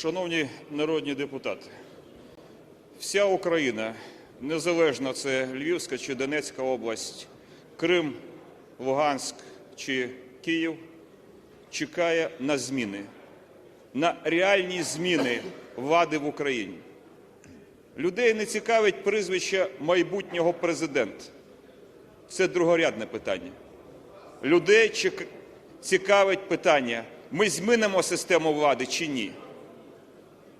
Шановні народні депутати, вся Україна, незалежно це Львівська чи Донецька область, Крим, Луганськ чи Київ, чекає на зміни, на реальні зміни влади в Україні. Людей не цікавить прізвище майбутнього президента. Це другорядне питання. Людей цікавить питання, ми змінимо систему влади чи ні.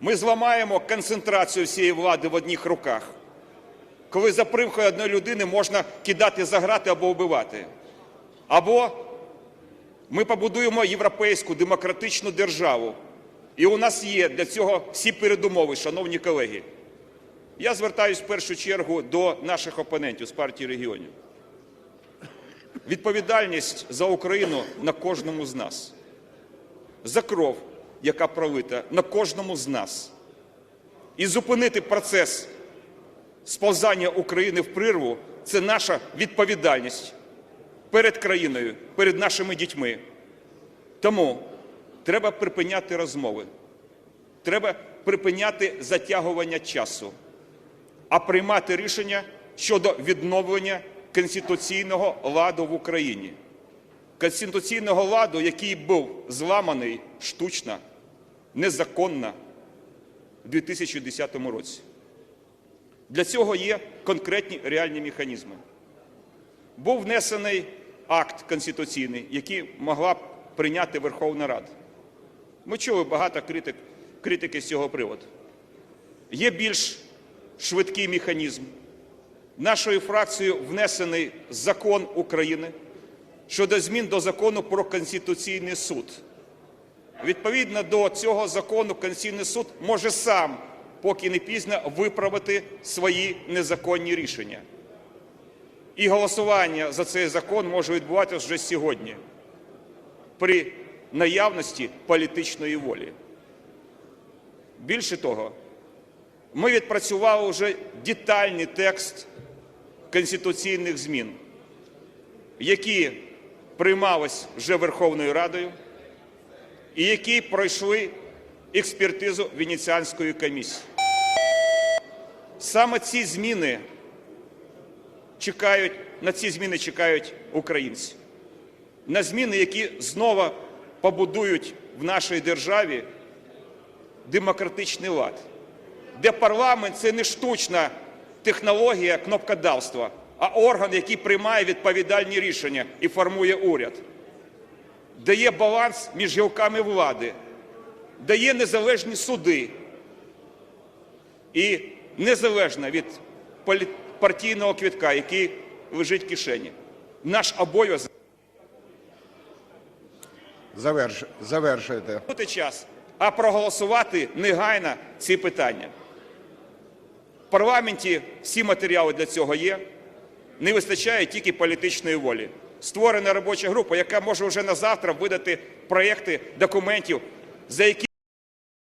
Ми зламаємо концентрацію всієї влади в одних руках, коли за примкою одної людини можна кидати за грати або вбивати. Або ми побудуємо європейську демократичну державу. І у нас є для цього всі передумови, шановні колеги. Я звертаюсь в першу чергу до наших опонентів з партії регіонів. Відповідальність за Україну на кожному з нас, за кров, яка пролита на кожному з нас, і зупинити процес сповзання України в прірву це наша відповідальність перед країною, перед нашими дітьми. Тому треба припиняти розмови, треба припиняти затягування часу, а приймати рішення щодо відновлення конституційного ладу в Україні. Конституційного ладу, який був зламаний штучно, незаконно в 2010 році. Для цього є конкретні реальні механізми. Був внесений акт конституційний, який могла б прийняти Верховна Рада. Ми чули багато критик, критики з цього приводу. Є більш швидкий механізм. Нашою фракцією внесений закон України щодо змін до закону про Конституційний суд. Відповідно до цього закону, Конституційний суд може сам, поки не пізно, виправити свої незаконні рішення. І голосування за цей закон може відбуватися вже сьогодні при наявності політичної волі. Більше того, ми відпрацювали вже детальний текст конституційних змін, які приймались вже Верховною Радою і які пройшли експертизу Венеціанської комісії. Саме ці зміни чекають, на ці зміни чекають українці. На зміни, які знову побудують в нашій державі демократичний лад, де парламент це не штучна технологія кнопкодавства, а орган, який приймає відповідальні рішення і формує уряд, де є баланс між гілками влади, де є незалежні суди і незалежно від партійного квітка, який лежить в кишені. Наш обов'язок Заверш... Завершуйте. бути час, а проголосувати негайно ці питання. В парламенті всі матеріали для цього є. Не вистачає тільки політичної волі. Створена робоча група, яка може вже на завтра видати проєкти документів, за які